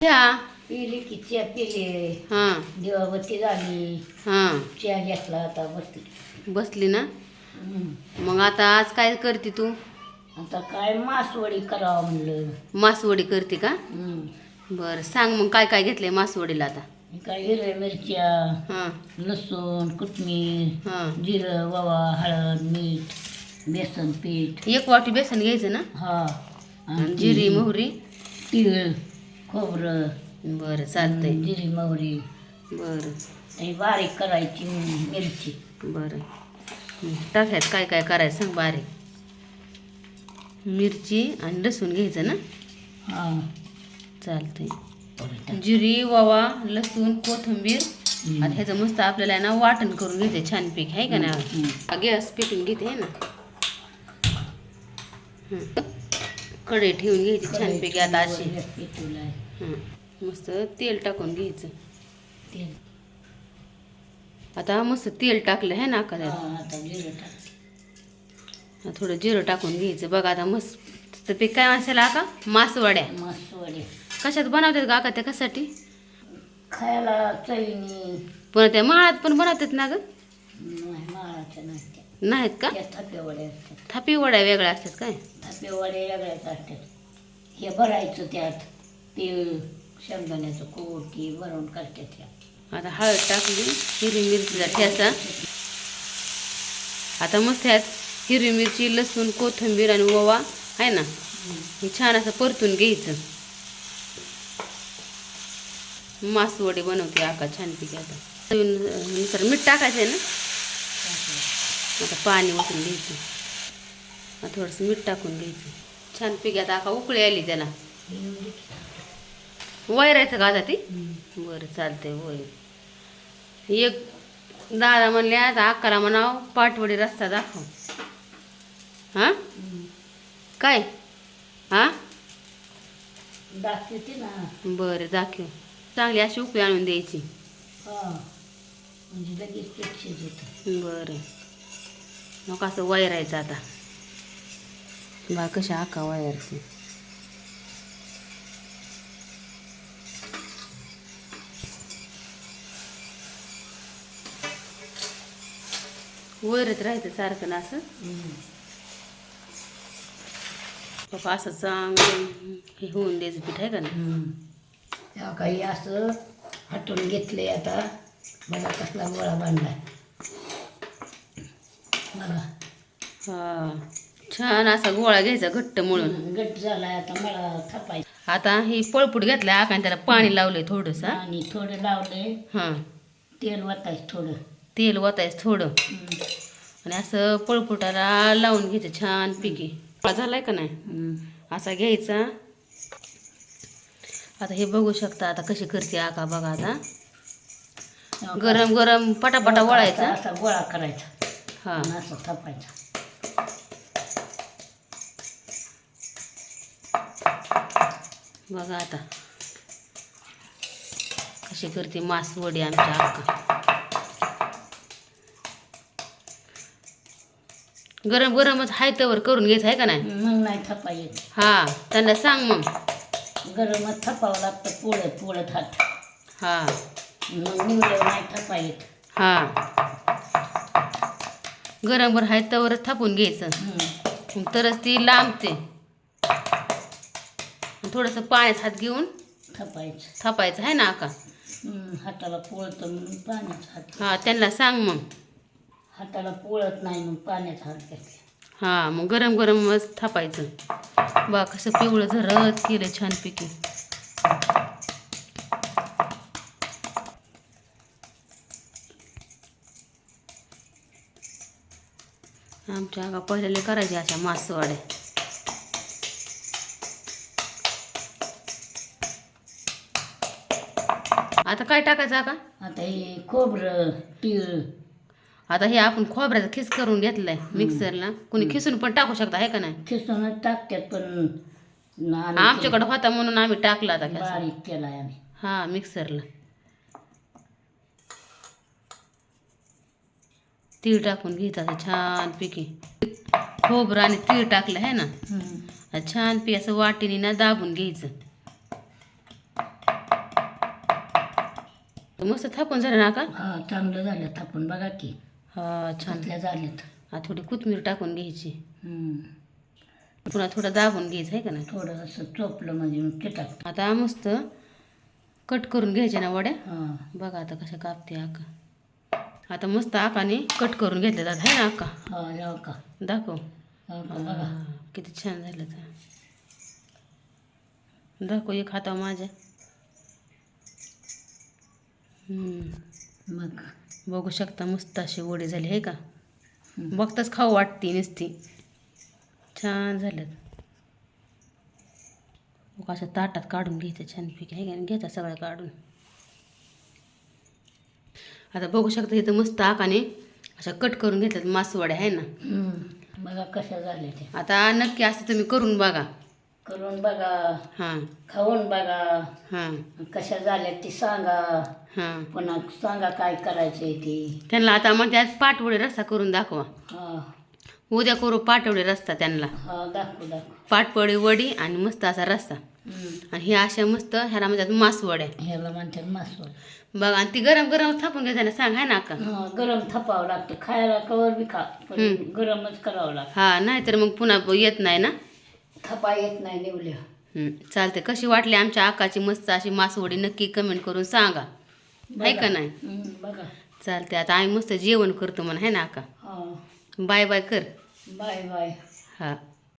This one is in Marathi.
चहा पिली की च्या पिले हां. दिवाबत्ती झाली. हां. च्या घेतला आता बसली. बसली ना. मग आता आज काय करते तू? आता काय मासवडी करावं म्हणलं. मासवडी करते का. बरं सांग मग काय काय घेतलंय मासवडीला आता? काय हिरव्या मिरच्या हां. लसूण कोथमीर हां. जिरं ववा हळद मीठ बेसन पीठ. एक वाटी बेसन घ्यायचं ना? हा. जिरी मोहरी? तीळ. खोबरं बरं चालतंय. जिरी मोहरी बरं. आणि बारीक करायची मिरची. बरं. टाकायचं काय काय करायचं सांग बारीक. मिरची आणि लसूण घ्यायचं ना? हा. चालतंय. जिरी ओवा लसूण कोथिंबीर. आता ह्याचं मस्त आपल्याला ना वाटण करून घेते छानपैकी आहे का ना. गॅस पेटून घेते आहे ना. कढई ठेवून घ्यायची छानपैकी आता अशी. हं. मस्त तेल टाकून घ्यायचं. तेल. आता मस्त तेल टाकलं आहे ना का आता जिरं टाक. थोडं जिरं टाकून घ्यायचं. बघा आता मस्त पीक काय मसाला का मासवड्या. कशात बनवतात का का त्या कशासाठी? खायला पण त्या माळात पण बनवतात ना ग? नाही माळाच्या नाही. त्या. नाहीत का? त्या थापे वडे असतात. थापी वड्या वेगळ्या असतात काय? थापे वडे वेगळ्याच असतात. हे भरायचं त्यात. तीळ शेंगदाण्याचं कोट ती भरून करतात ह्या आता हळद टाकली हिरवी मिरचीचा ठेसा आता मस्त ह्यात हिरवी मिरची लसूण कोथिंबीर आणि ओवा आहे ना? हे छान असं परतून घ्यायचं. मासवडी बनवते आका छानपैकी आता. मीठ टाकायचं आहे ना? आता पाणी ओतून घ्यायचं. आता थोडंसं मीठ टाकून घ्यायचं. छानपैकी आता आका उकळी आली त्याला. वैरायचं का आता ती? बरं चालतंय वय. एक दादा म्हणले आता अक्काला म्हणाव पाटवडी रस्ता दाखव. हां? काय? हां? दाखवते ना. बरं दाखव. चांगली अशी उकळी आणून द्यायची. म्हणजे बरं. मग असं वैरायचं आता. बा कशा आका वैरायची? वैरत राहायचं सारखं ना असं? बाबा असं चांगलं हे होऊन द्यायचं पीठ आहे का ना काही असं हटून घेतले आता. मला कसला गोळा बांधलाय मला हा. छान असा गोळा घ्यायचा घट्ट मळून. गट झालाय आता मला थापायचं. आता ही पळपूट घातलाय आकाने त्याला पाणी लावलंय थोडंसं? आणि थोडं लावले हा. तेल वतायचं थोडं. तेल वतायचं थोडं. हम्म. आणि असं पळपुटाला लावून घ्यायचं छान पिकी. झालाय का नाही? हम्म. असा घ्यायचा. आता हे बघू शकता आता कशी करते आका बघा आता. गरम गरम पटापटा वळायचा. असा गोळा करायचा. हा. असं थापायचा. बघा आता. कशी करते मासवडी आमच्या आका. गरम गरमच हाय तवर करून घ्यायचं आहे का नाही? मग नाही थापा येत हा त्यांना सांग मग. गरमच थापावं लागतं पोळत पोळत हात हा. मग निवडल्यावर नाही थापा येत हा. गरम गरम हाय तवरच थापून घ्यायचं. तरच ती लांबते. थोडंसं पाण्यात हात घेऊन थापायचं. थापायचं आहे ना आका? हाताला पोळतं म्हणून पाण्यात हात हा त्यांना सांग मग. हाताला पोळत नाही मग पाण्यात हात घेतले हा मग गरम गरमच थापायचं. बा कसं पिवळं झरत केलं छानपैकी. आमच्या आगा पहिल्याला करायचे अशा मासवाड्या आता काय टाकायचं आका आता हे खोबरं तीळ. आता हे आपण खोबऱ्याचा खिस करून घेतलाय मिक्सरला. कोणी खिसून पण टाकू शकता आहे का नाही? खिसूनच टाकतात पण आम्ही आमच्याकडे होता म्हणून आम्ही टाकला आता खिसून. बारीक केलाय आम्ही. हा मिक्सरला. तीळ टाकून घ्यायचं छान पिकी खोबरं आणि तीळ टाकलं आहे ना? हम्म. छान पी असं वाटीने ना दाबून घ्यायचं. मस्त थापून झालं ना का? हा चांगलं झालं थापून. बघा की हा छान. छानल्या झाल्यात. आता थोडी कोथिंबीर टाकून घ्यायची. पुन्हा थोडं दाबून घ्यायचं आहे का नाही? थोडं असं चोपलं म्हणजे टाक. आता मस्त कट करून घ्यायच्या ना वड्या? बघा आता कशा कापते आका आता मस्त आकाने कट करून घेतले जात आहे ना आका? हा जाऊ का दाखव. हो हा, किती छान झालं तर. दाखव एक हाता माझ्या. हम्म, मग? बघू शकता मस्त अशी वडी झाली आहे का. बघताच खाऊ वाटते नुसती. छान बघ, अशा ताटात काढून घ्यायचं छानपैकी आहे का? घ्यायचं सगळं काढून. आता बघू शकता इथं मस्त आकाने अशा कट करून घेतल्यात मासवड्या आहे ना. बघा कशा झाल्या ते आता नक्की असं तुम्ही करून बघा. करून बघा. हां. खाऊन बघा. हां. कशा झाल्या ती सांगा. हां. पुन्हा सांगा काय करायचंय ते. त्यांना आता मग त्यात पाटवडे रस्ता करून दाखवा. हा. उद्या करू पाटवडे रस्ता त्यांना. हा दाखवू दाखवू. पाटवडी वडी आणि मस्त असा रस्ता. आणि हे अशा मस्त ह्याला म्हणतात मासवड्या ह्याला म्हणतात मासवड. बघा आणि ती गरम गरम थापून घ्यायचं सांग आहे ना का? हा गरम थापावं लागतं. खायला कवर बी खा पण. गरमच करावं लागतं. हा नाहीतर मग पुन्हा येत नाही ना? थापा येत नाही निवल्या. हं, चालते कशी वाटली आमच्या आकाची मस्त अशी मासवडी? नक्की कमेंट करून सांगा. आहे का नाही? बघा. चालते आता आम्ही मस्त जेवण करतो म्हणा आहे ना आका? हा. बाय बाय कर. Bye bye. हा.